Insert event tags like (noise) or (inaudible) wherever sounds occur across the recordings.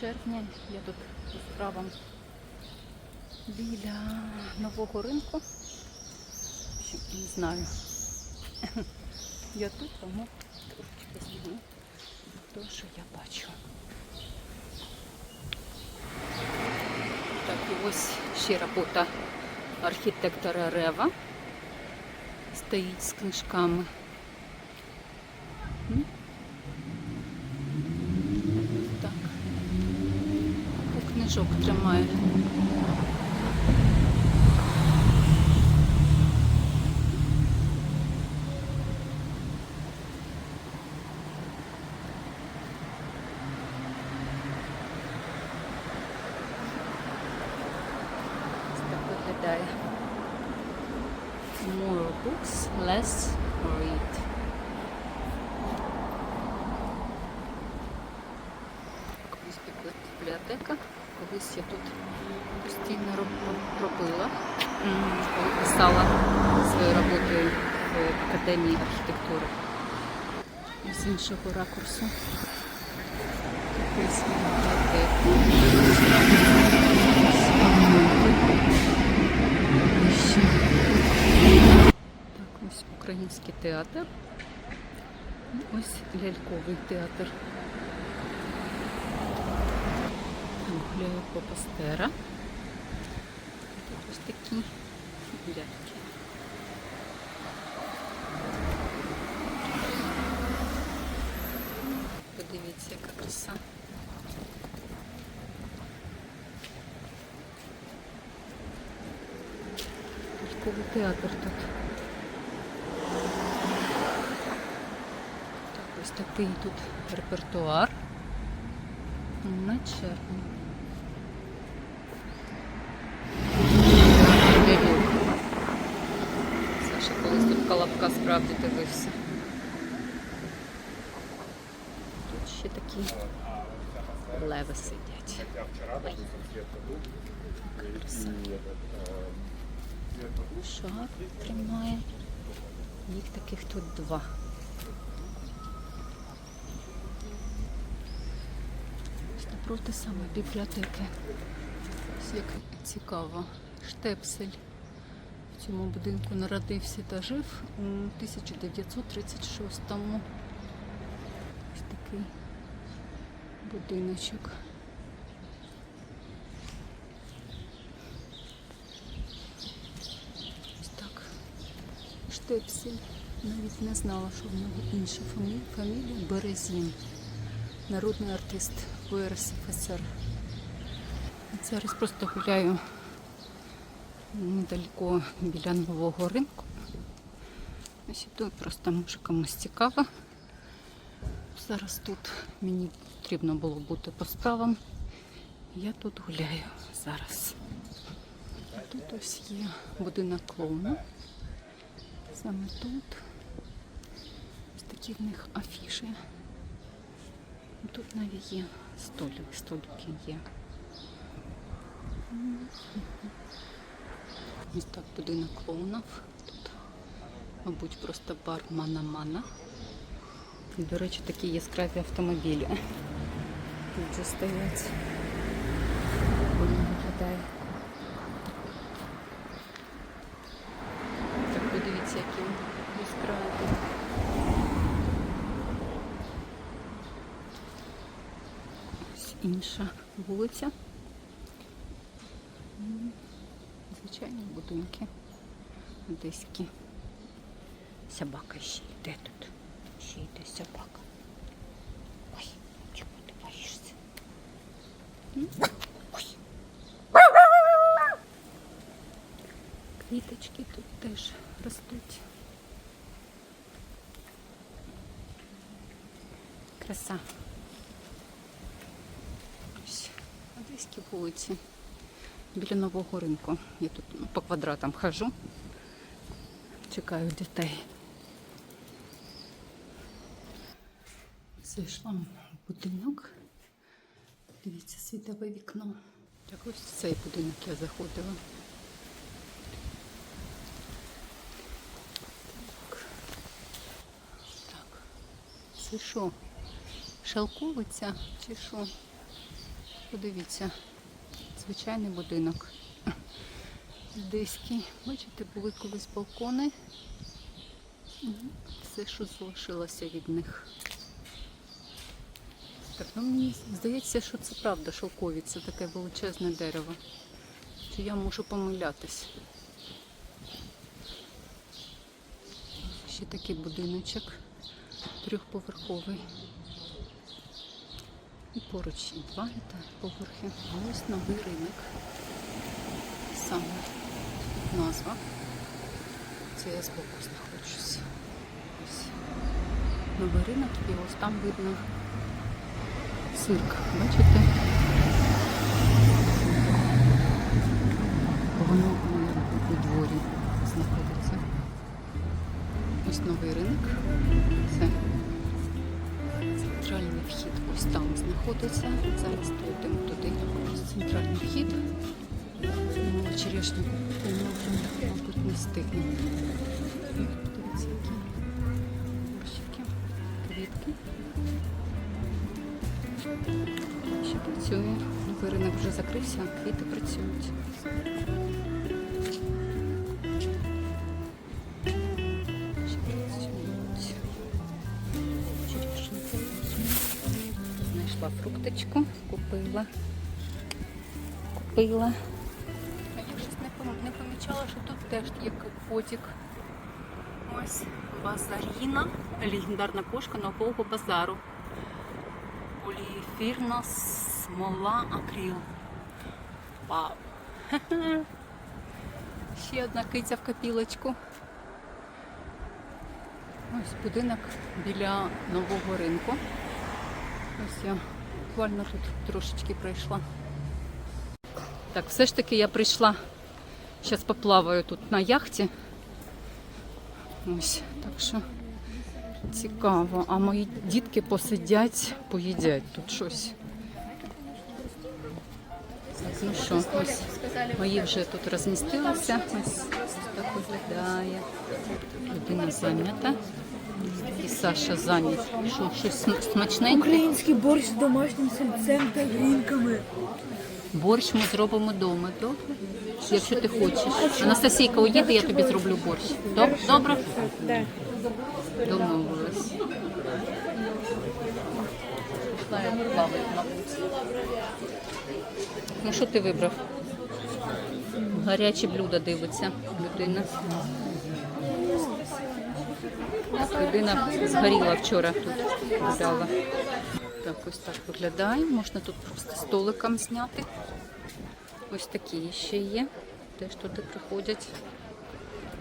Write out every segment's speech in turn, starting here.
червня. Я тут по справам біля нового ринку. Не знаю. Я тут, тому трошки позніму те, що я бачу. Так, і ось ще робота архітектора Рева. Стоїть з книжками. М? Так. У книжок тримає. Ось так виглядає. More books, less read. Колись бібліотека. Колись я тут постійно роб- робила, м, коли писала свою роботу в Академії архітектури. І з іншого ракурсу. Так, ось український театр. Ось ляльковий театр. Гуляю по пастера. Такі ляльки. Подивіться, яка краса. Ляльковий театр тут. Так, ось такий тут репертуар на червні. Ляльок. Саша колись тут колобка справді дивився. Тут ще такі леви сидять. Шар тримає. Їх таких тут два. Напроти саме бібліотеки. Ось як цікаво. Штепсель в цьому будинку народився та жив у 1936-му. Ось такий будиночок. Ось так. Штепсель. Навіть не знала, що в нього інша фамілія, фамілія Березін. Народний артист УРСФСР. Зараз просто гуляю недалеко біля нового ринку. Ось іду, просто може комусь цікаво. Зараз тут мені потрібно було бути по справам. Я тут гуляю зараз. Тут ось є будинок клоуна. Саме тут. Ось такі в них афіші. Тут навіть є столик, столики є. Ось так будинок клоунів. Тут, мабуть, просто бар Мана-Мана. До речі, такі яскраві автомобілі. Тут же стоять. Краса. Ось Одеські вулиці. Біля нового ринку. Я тут ну, по квадратам хожу. Чекаю дітей. Зайшла в будинок. Дивіться, світове вікно. Так ось в цей будинок я заходила. Так. Так. Це що? Шелковиця чи що? Подивіться, звичайний будинок. Одеський. Бачите, були колись балкони. Все, що залишилося від них. Так, ну мені здається, що це правда шовкові, це таке величезне дерево. Чи я можу помилятись? Ще такий будиночок трьохповерховий. І поруч і два поверхи. Ось новий ринок. Саме тут назва. Це я збоку знаходжусь. Ось новий ринок і ось там видно цирк. Бачите? Воно у дворі знаходиться. Ось новий ринок. Це вхід. Ось там знаходиться. Зараз дійдемо туди. Центральний вхід. Ну, Черешню мабуть, не встигнемо. Дивіться, які горщики, квітки. Ще працює. Ринок вже закрився, квіти працюють. Знайшла купила. Купила. А я щось не, пом- не помічала, що тут теж є котик. Ось базаріна, легендарна кошка нового базару. Поліефірна смола акрил. Вау! (laughs) Ще одна киця в копілочку. Ось будинок біля нового ринку. Ось я буквально тут трошечки пройшла. Так, все ж таки я прийшла. Зараз поплаваю тут на яхті. Ось, так що цікаво. А мої дітки посидять, поїдять тут щось. Ну що, ось мої вже тут розмістилися. Ось так виглядає. Людина зайнята. І Саша зайнят. Що, щось см- смачненьке? Український борщ з домашнім сальцем та грінками. Борщ ми зробимо вдома, добре? Якщо ти хочеш. Анастасійка, уїде, я тобі зроблю борщ. Доб- Добре? Домовились. Мабуть. Ну що ти вибрав? Гарячі блюда дивиться людина. Людина згоріла вчора тут гуляла. Так, ось так виглядає. Можна тут просто столиком зняти. Ось такі ще є. Теж туди приходять.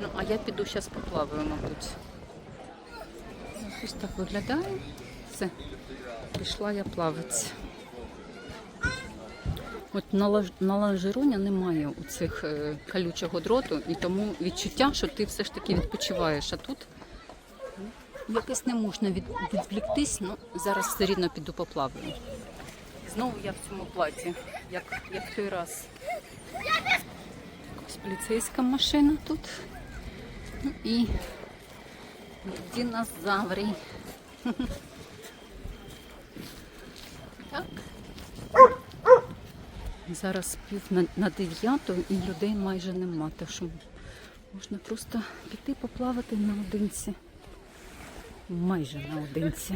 Ну, а я піду зараз поплаваю, мабуть. Ось так виглядає. Все. Пішла я плавати. От на, лаж- на лажероня немає у цих е, колючого дроту, і тому відчуття, що ти все ж таки відпочиваєш. А тут якось не можна від, відвліктись, ну зараз все рівно піду поплаваю. Знову я в цьому платі, як, як той раз. Ось поліцейська машина тут. Ну і динозаври. (laughs) Так. Зараз пів на, на дев'яту і людей майже нема, так що можна просто піти поплавати наодинці. Майже наодинці.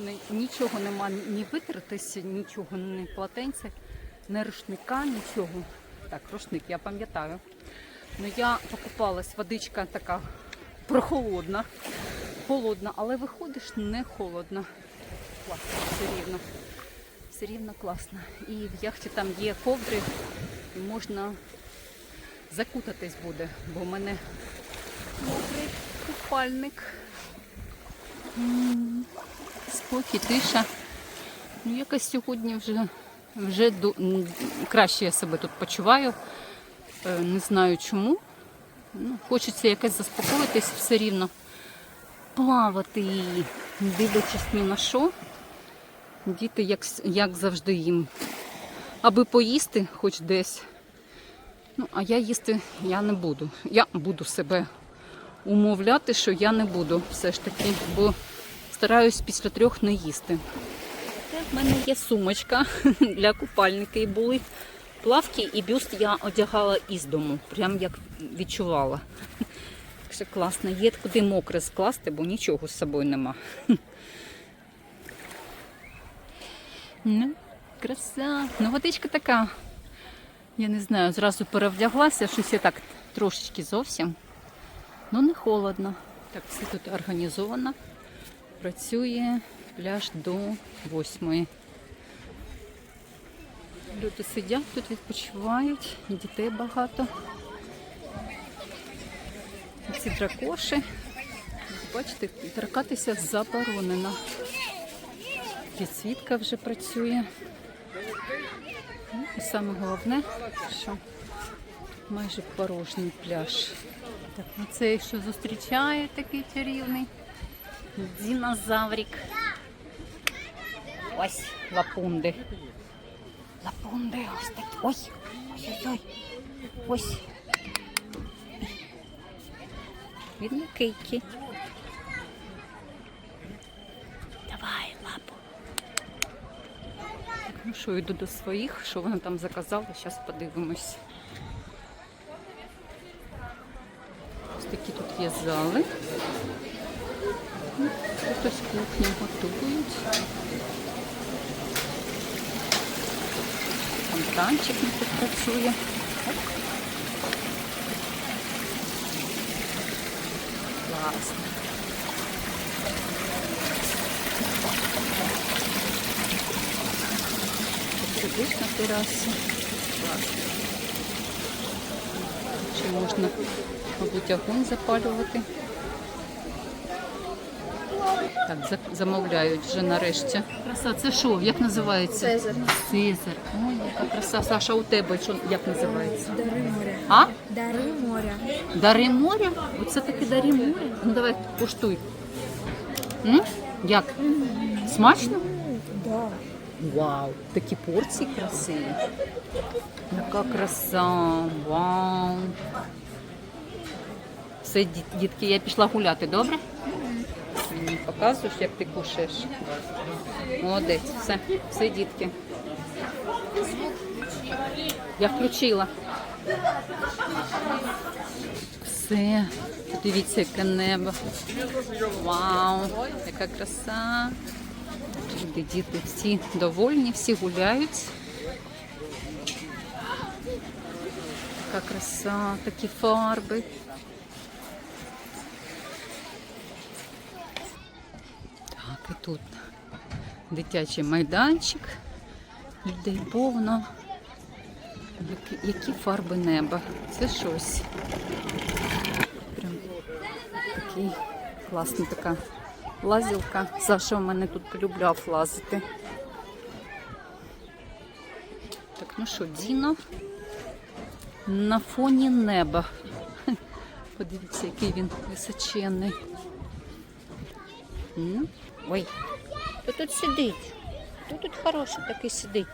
Мене нічого нема, ні витертися, нічого, ні полотенця, ні рушника, нічого. Так, рушник, я пам'ятаю. Ну я покупалась, водичка така прохолодна, холодна, але виходиш не холодно. Класно, все рівно. Все рівно класно. І в яхті там є ковдри, і можна закутатись буде, бо в мене мокрий купальник. Спокій, тиша. Ну, якось сьогодні вже, вже м, краще я себе тут почуваю. Е, Не знаю чому. Ну, хочеться якось заспокоїтись все рівно. Плавати і дивлячись ні на що. Діти, як, як завжди, їм. Аби поїсти хоч десь. Ну, а я їсти я не буду. Я буду себе умовляти, що я не буду все ж таки, бо стараюсь після трьох не їсти. Це в мене є сумочка (laughs) для купальника. І були плавки, і бюст я одягала із дому, прям як відчувала. Так класно. Є куди мокре скласти, бо нічого з собою нема. Ну, краса. Ну, водичка така. Я не знаю, зразу перевдяглася, щось я так трошечки зовсім. Ну, не холодно. Так, все тут організовано. Працює пляж до восьмої. Люди сидять тут, відпочивають, дітей багато. Ці дракоші. Бачите, торкатися заборонено. Підсвітка вже працює. Ну, і саме головне, що майже порожній пляж. Так, ну це що зустрічає такий чарівний динозаврик. Ось лапунди. Лапунди ось такі. Ой, ой-ой-ой. Ось. Видно кейки. Давай, лапу. Так, ну що, йду до своїх, що вони там заказали, зараз подивимось. Ось такі тут є зали. Ну, Тут ось кухню готують. Фонтанчик не тут працює. Класно. Сидиш на терасі. Класно. Чи можна, мабуть, огонь запалювати? Так, замовляють вже нарешті. Краса, це що? Як називається? Цезар. Цезар. Ой, яка краса. Саша, у тебе що як називається? Дари моря. А? Дари моря. Дари моря? Оце таки дари моря? Ну давай, куштуй. М? Як? Смачно? Да. Вау, такі порції красиві. Яка краса. Вау. Все, дітки, я пішла гуляти, добре? Показуєш, як ти кушаєш. Молодець, все, все, дітки. Я включила. Все. Подивіться, яке небо. Вау, яка краса. Люди, діти всі довольні, всі гуляють. Така краса, такі фарби. Так, і тут дитячий майданчик. Людей повно. Які, фарби неба. Це щось. Прям такий класний така лазілка. Саша у мене тут полюбляв лазити. Так, ну що, Діно на фоні неба. Подивіться, який він височенний. Ой, хто тут сидить? Хто тут хороший такий сидить?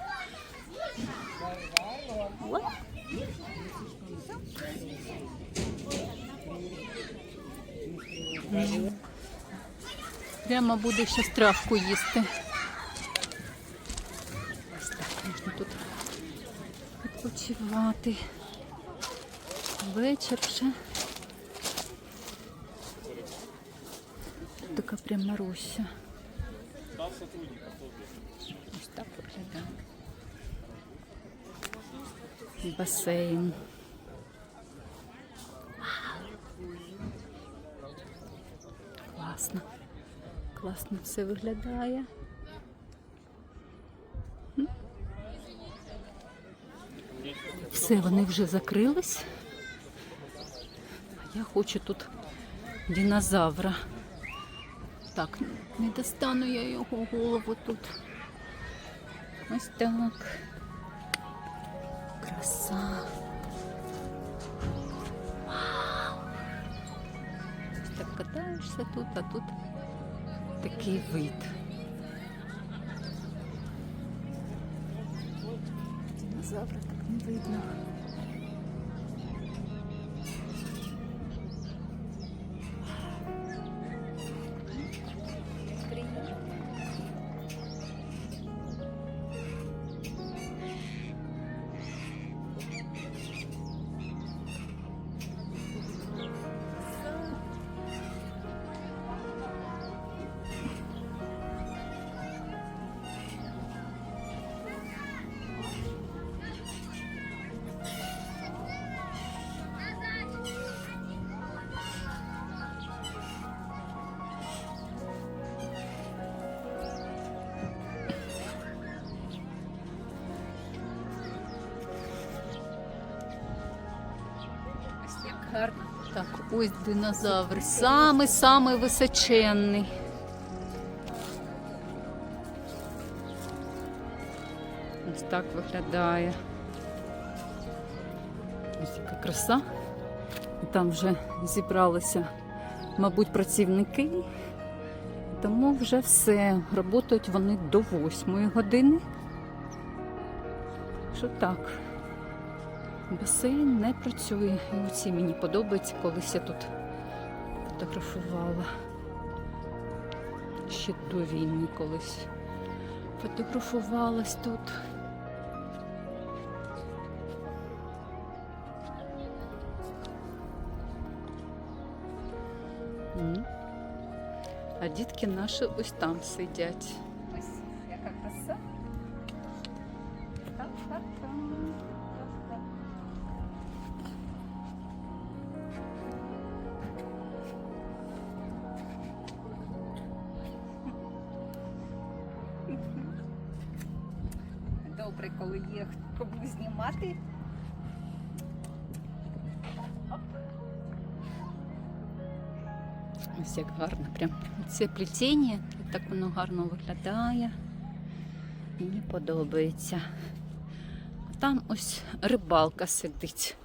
М. Прямо буде ще травку їсти. Ось так можна тут відпочивати. Вечір. Тут така прямо роща. Ось так виглядає. Басейн. Класно. Класно все виглядає. Все, вони вже закрились. А я хочу тут динозавра. Так, не достану я його голову тут. Ось так. Краса. Вау! Так катаєшся тут, а тут такий вид. Динозавра так не видно. Гарно. Так, ось динозавр. Самий-самий височенний. Ось так виглядає. Ось яка краса. Там вже зібралися, мабуть, працівники. Тому вже все. Работають вони до 8 години. Що так? Басейн не працює. І оці мені подобається, колись я тут фотографувала. Ще до війни колись фотографувалась тут. А дітки наші ось там сидять. Добре, коли є кому знімати. Ось як гарно. Прям це плетіння, так воно гарно виглядає. Мені подобається. Там ось рибалка сидить.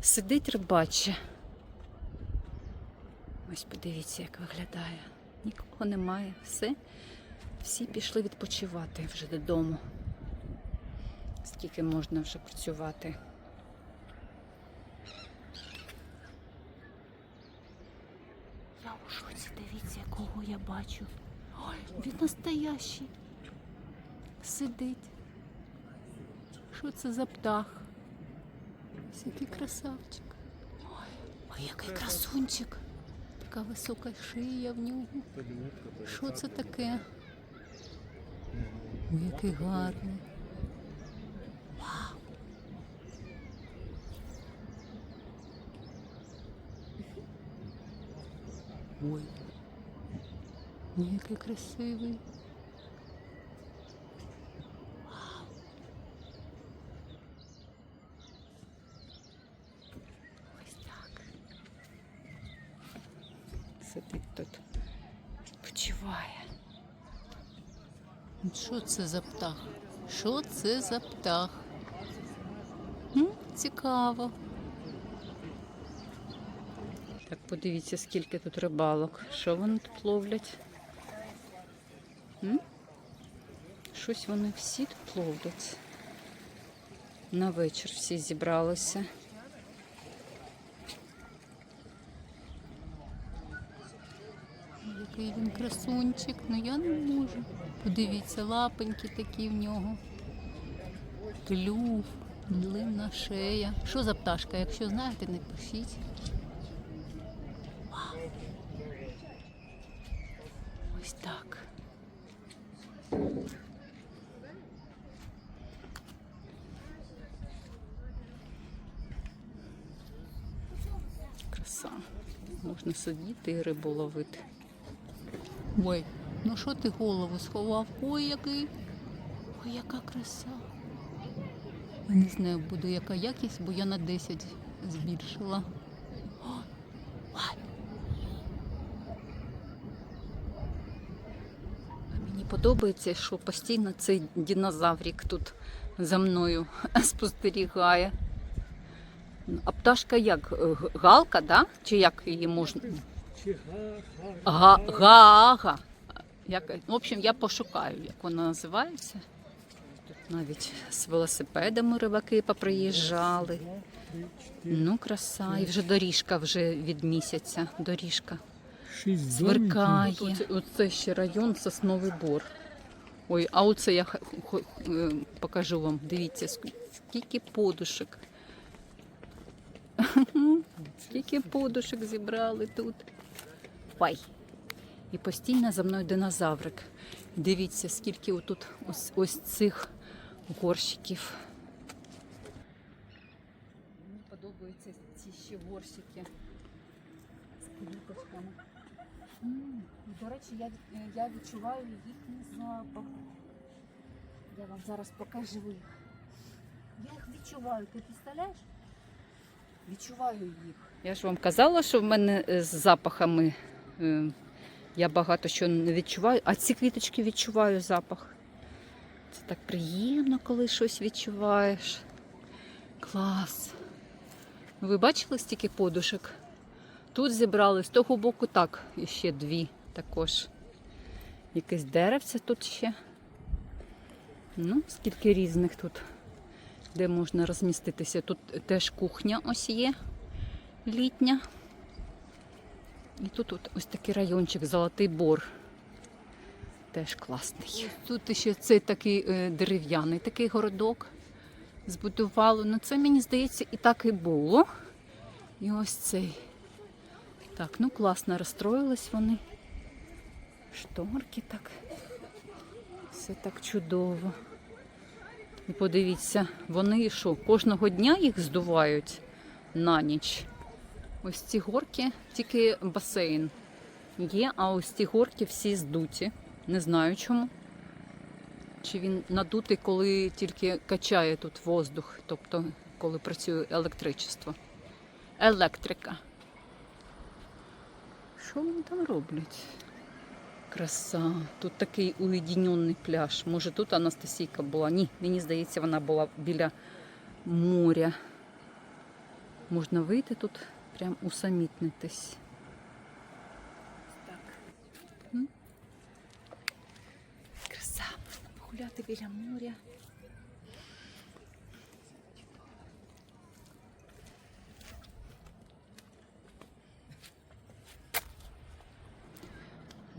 Сидить рибаче. Ось подивіться, як виглядає. Нікого немає. Все. Всі пішли відпочивати вже додому. Скільки можна вже працювати? Я у шоці, дивіться, якого я бачу. Ой, він настоящий. Сидить. Що це за птах? Ось красавчик. Ой, ой, який красунчик. Така висока шия в нього. Що це таке? Ой, який гарний. Вау. Ой. Ой, який красивий. Ось так. Сидить тут. Почуває. Що це за птах? Що це за птах? Цікаво. Так, подивіться, скільки тут рибалок. Що вони тут ловлять? М? Щось вони всі тут ловлять. На вечір всі зібралися. Який він красунчик, ну я не можу. Подивіться, лапоньки такі в нього. Клюв, длинна шея. Що за пташка? Якщо знаєте, не пишіть. Вау. Ось так. краса. Можна сидіти і рибу ловити. Ой, ну що ти голову сховав? Ой, який. Ой, яка краса. Я не знаю, буде яка якість, бо я на 10 збільшила. Мені подобається, що постійно цей динозаврик тут за мною (laughs) спостерігає. А пташка як? Галка, да? Чи як її можна? Га, гага. Як, в общем, я пошукаю, як вона називається. Тут навіть з велосипедами рибаки поприїжджали. Ну, краса. І вже доріжка вже від місяця. Доріжка. Сверкає. Оце, оце ще район Сосновий Бор. Ой, а оце я е, покажу вам. Дивіться, скільки подушок. Скільки подушок зібрали тут. Ой. І постійно за мною динозаврик. Дивіться, скільки отут ось, ось цих горщиків. Мені подобаються ці ще горщики з квіточками. До речі, я, я відчуваю їхній запах. Я вам зараз покажу їх. Я їх відчуваю, ти представляєш? Відчуваю їх. Я ж вам казала, що в мене е, з запахами е, я багато що не відчуваю, а ці квіточки відчуваю запах. Це так приємно, коли щось відчуваєш. Клас. Ви бачили стільки подушок? Тут зібрали, з того боку так, і ще дві також. Якесь деревце тут ще. Ну, скільки різних тут, де можна розміститися. Тут теж кухня ось є літня. І тут от ось такий райончик, Золотий Бор. Теж класний. Тут ще цей такий е, дерев'яний такий городок збудували. Ну це мені здається і так і було. І ось цей. Так, ну класно розстроїлись вони. Шторки так. Все так чудово. Подивіться, вони що, кожного дня їх здувають на ніч. Ось ці горки, тільки басейн є, а ось ці горки всі здуті. Не знаю чому. Чи він надутий, коли тільки качає тут воздух, тобто коли працює електричество. Електрика. Що вони там роблять? Краса. Тут такий уєдинений пляж. Може тут Анастасійка була? Ні, мені здається, вона була біля моря. Можна вийти тут, прям усамітнитись. Так. Краса, можна погуляти біля моря.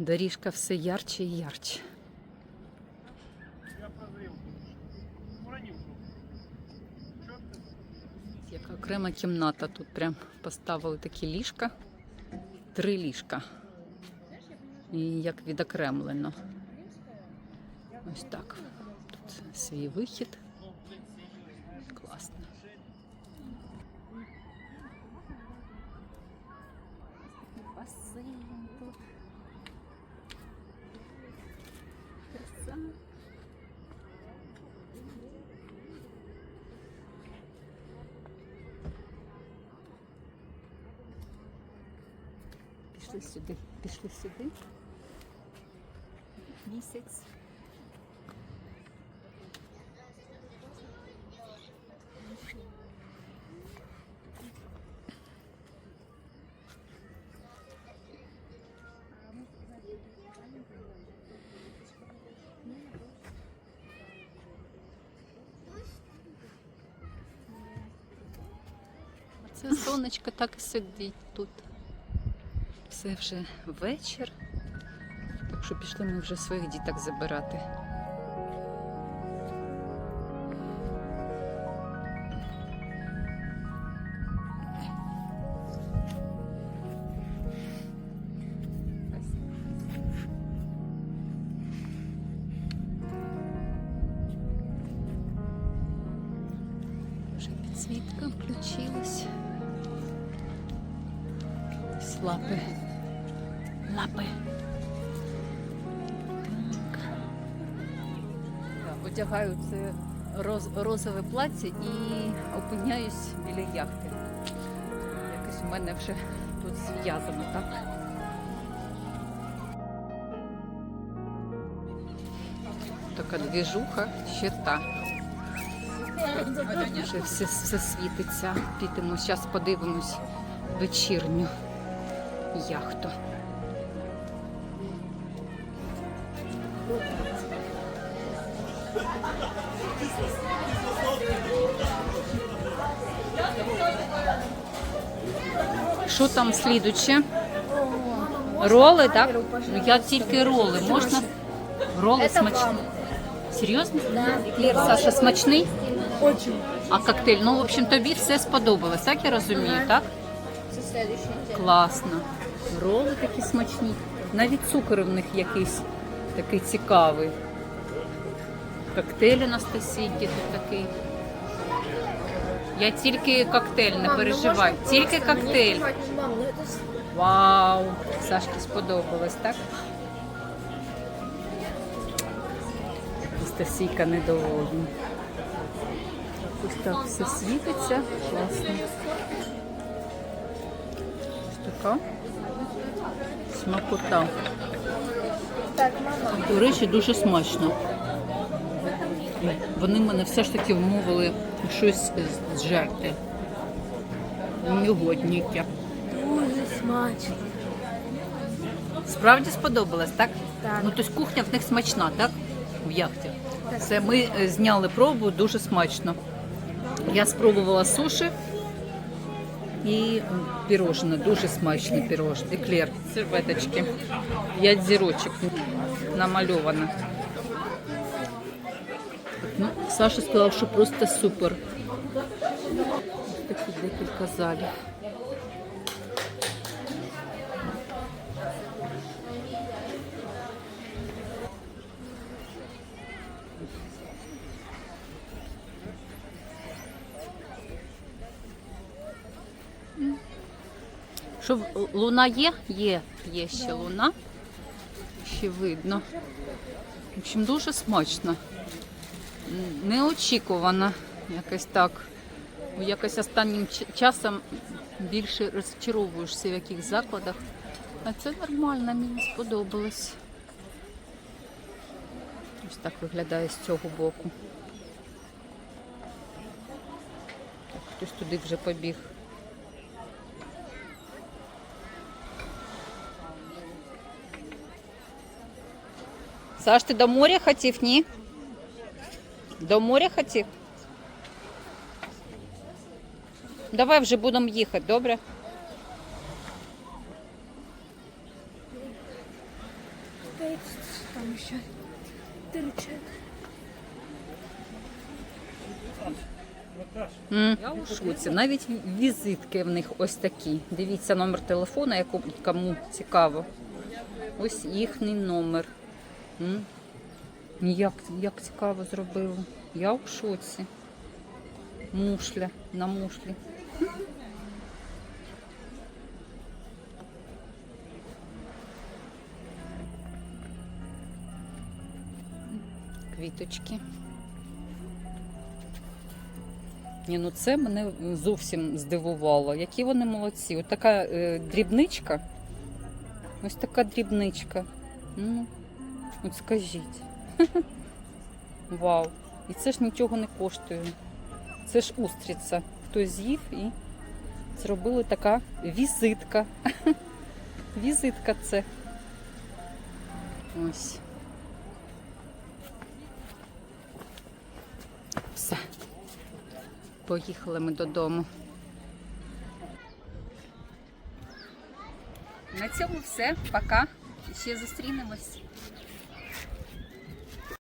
Доріжка все ярче і ярче. Як окрема кімната. Тут прям поставили такі ліжка. Три ліжка. І як відокремлено. Ось так. Тут свій вихід. Пішли сюди, пішли сюди. Місяць. Це сонечко так і сидить тут. Все вже вечір. Так що пішли ми вже своїх діток забирати. Вже включилась. лапи. Лапи. Так. Одягаю це роз, розове плаття і опиняюсь біля яхти. Якось у мене вже тут зв'язано, так? Така двіжуха ще та. Вже все, все світиться. Підемо, зараз подивимось вечірню яхту. Що там слідуче? Роли, так? Ну я тільки роли. Можна? Роли смачні. Серйозно? Еклер, Саша, смачний? Очень. А коктейль? Ну, в общем, тобі все сподобалось, так я розумію, так? Класно. Роли такі смачні. Навіть цукор в них якийсь такий цікавий. Коктейль Анастасії тут такий. Я тільки коктейль, не переживай. Тільки коктейль. Ну Вау! Сашки сподобалось, так? Анастасійка недовольна. Ось так все світиться. Класно. Ось така смакота. До речі, дуже смачно. Вони мене все ж таки вмовили щось зжерти. Негодніки. Дуже смачно. Справді сподобалось, так? Так. Ну, тобто кухня в них смачна, так? В яхті. Це ми е, зняли пробу, дуже смачно. Я спробувала суші і пірожне, дуже смачне пірожне. Еклер, серветочки. П'ять зірочок намальовано. Саша сказав, що просто супер. Такі декілька залів. Що луна є? Є, є ще луна. Ще видно. В общем, дуже смачно. Неочікувано. Якось так. Якось останнім часом більше розчаровуєшся в яких закладах. А це нормально, мені сподобалось. Ось так виглядає з цього боку. Так, хтось туди вже побіг. Саш, ти до моря хотів, ні? До моря хотів? Давай вже будемо їхати, добре? Там. Тырчат. М, Я у шоці. Навіть візитки в них ось такі. Дивіться номер телефона, яку- кому цікаво. Ось їхній номер. Як, як цікаво зробили. Я у шоці. Мушля на мушлі. Квіточки. Ні, ну це мене зовсім здивувало. Які вони молодці. Ось така е, дрібничка. Ось така дрібничка. Ну, от скажіть. (laughs) Вау. І це ж нічого не коштує. Це ж устриця. Хтось з'їв і зробили така візитка. (laughs) Візитка це. Ось. Все. Поїхали ми додому. На цьому все. Пока. Ще зустрінемось.